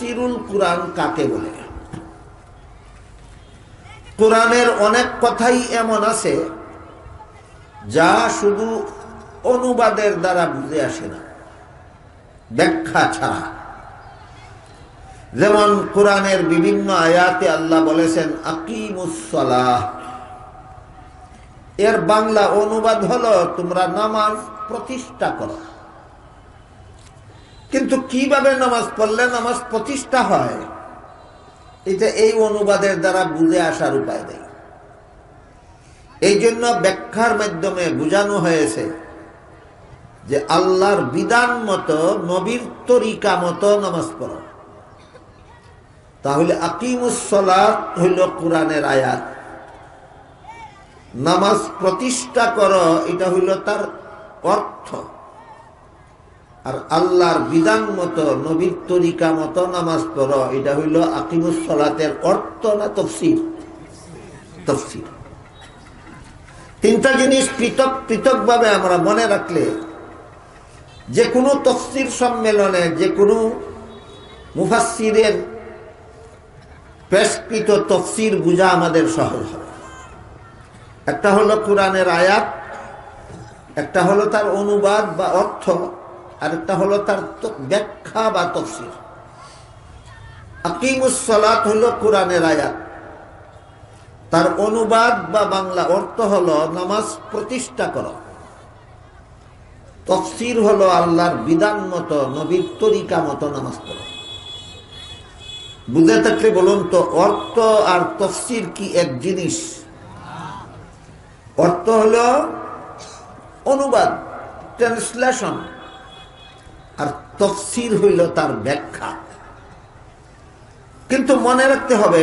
তফসিরুল কোরআন কাকে বলে? কোরআনের অনেক কথাই এমন আছে, যা শুধু অনুবাদের দ্বারা বুঝে আসে না, ব্যাখ্যা ছাড়া। যেমন কোরআনের বিভিন্ন আয়াতে আল্লাহ বলেছেন আকিমুসলাহ এর বাংলা অনুবাদ হলো, তোমরা নামাজ প্রতিষ্ঠা করো। কিন্তু কীভাবে নামাজ পড়লে নামাজ প্রতিষ্ঠা হয়? এটা এই অনুবাদের দ্বারা বুঝে আসার উপায় নেই। এই জন্য ব্যাখ্যার মাধ্যমে বোঝানো হয়েছে যে আল্লাহর বিধান মতো নবীর তরিকা মতো নামাজ পড়ো। তাহলে আকিমুসলাত হইল কোরআনের আয়াত। নামাজ প্রতিষ্ঠা করো, এটা হইল তার অর্থ। আর আল্লাহর বিধান মতো, নবীর তরিকা মতো নামাজ পড়ো, এটা হইল আকিমুসলাতের অর্থ না তফসির তফসির তিনটা জিনিস পৃথক, পৃথকভাবে আমরা মনে রাখলে, যে কোনো তফসির সম্মেলনে, যে কোনো মুফাসিরের পেশকৃত তফসির বুঝা আমাদের সহজ হবে। একটা হলো কোরআনের আয়াত, একটা হলো তার অনুবাদ বা অর্থ। আর একটা হলো তার ব্যাখ্যা বা তফসির। আকিমুসলাত হলো কোরআনের আয়াত। তার অনুবাদ বা বাংলা অর্থ হলো নামাজ প্রতিষ্ঠা করা। তফসির হলো আল্লাহর বিধান মতো, নবীর তরিকা মতো নামাজ পড়ো। বুঝে থাকলে বলুন তো, অর্থ আর তফসির কি এক জিনিস? অর্থ হলো অনুবাদ, ট্রান্সলেশন। আর তফসির হইল তার ব্যাখ্যা। কিন্তু মনে রাখতে হবে,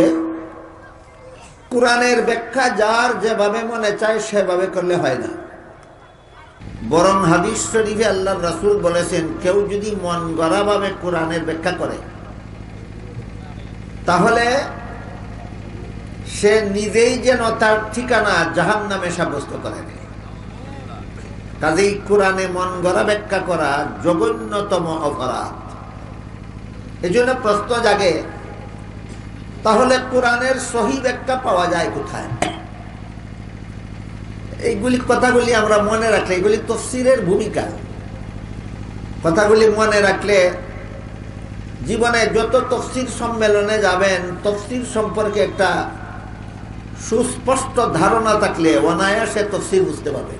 কোরআনের ব্যাখ্যা যার যেভাবে মনে চায় সেভাবে করলে হয় না। বরং হাদিস শরীফে আল্লাহ রাসুল বলেছেন, কেউ যদি মন গড়াভাবে কোরআনের ব্যাখ্যা করে, তাহলে সে নিজেই যেন তার ঠিকানা জাহান নামে সাব্যস্ত করে নেয় কাজেই কোরআনে মন গড়া ব্যাখ্যা করা জঘন্যতম অপরাধ। এই জন্য প্রশ্ন জাগে, তাহলে কোরআনের সহি ব্যাখ্যা পাওয়া যায় কোথায়? এইগুলি কথাগুলি আমরা মনে রাখলে, এগুলি তফসিরের ভূমিকা। কথাগুলি মনে রাখলে জীবনে যত তফসির সম্মেলনে যাবেন, তফসির সম্পর্কে একটা সুস্পষ্ট ধারণা থাকলে অনায়াসে তফসির বুঝতে পারবেন।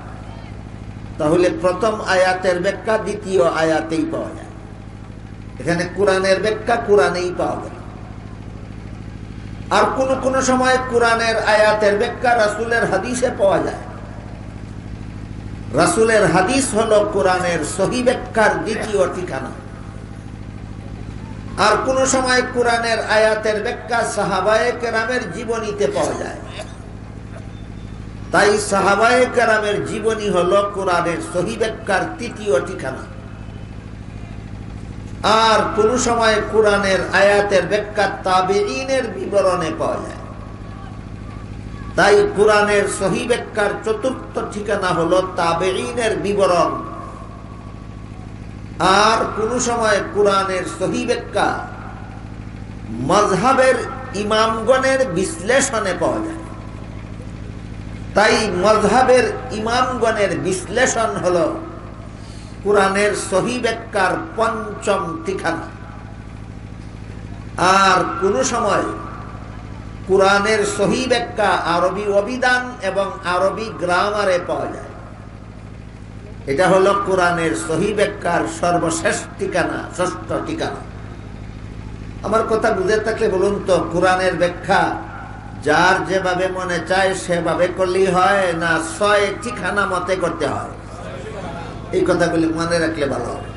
তাহলে প্রথম আয়াতের ব্যাখ্যা দ্বিতীয় আয়াতেই পাওয়া যায়। এখানে কোরআনের ব্যাখ্যা কোরআনেই পাওয়া যায় আর কোন কোন সময় কোরআনের আয়াতের ব্যাখ্যা রাসুলের হাদিসে পাওয়া যায়। রাসুলের হাদিস হলো কোরআনের সহি ব্যাখ্যার দ্বিতীয় ঠিকানা। আর কোন সময় কোরআনের আয়াতের ব্যাখ্যা সাহাবায়ে কেরামের জীবনীতে পাওয়া যায়। তাই সাহাবায় কারামের জীবনী হলো কোরআনের সহি ব্যাখ্যার তৃতীয় ঠিকানা। আর কোন সময় কোরআনের আয়াতের ব্যাখ্যা তাবেইনের বিবরণে পাওয়া যায়। তাই কোরআনের সহি ব্যাখ্যার চতুর্থ ঠিকানা হলো তাবেইনের বিবরণ। আর কোন সময় কোরআনের সহি ব্যাখ্যা মজহাবের ইমামগণের বিশ্লেষণে পাওয়া যায়। তাই মজহাবের ইমামগণের বিশ্লেষণ হল, কোরআনের সহি ব্যাখ্যার পঞ্চম ঠিকানা। আর কোন সময় কোরআনের সহি ব্যাখ্যা আরবি অভিধান এবং আরবি গ্রামারে পাওয়া যায়। এটা হলো কোরআনের সহি ব্যাখ্যার সর্বশেষ ঠিকানা, ষষ্ঠ ঠিকানা। আমার কথা বুঝে থাকলে বলুন তো, কোরআনের ব্যাখ্যা যার যেভাবে মনে চায়, সেভাবে করলেই হয় না ছয় ঠিকানা মতে করতে হয়। এই কথাগুলি মনে রাখলে ভালো হবে।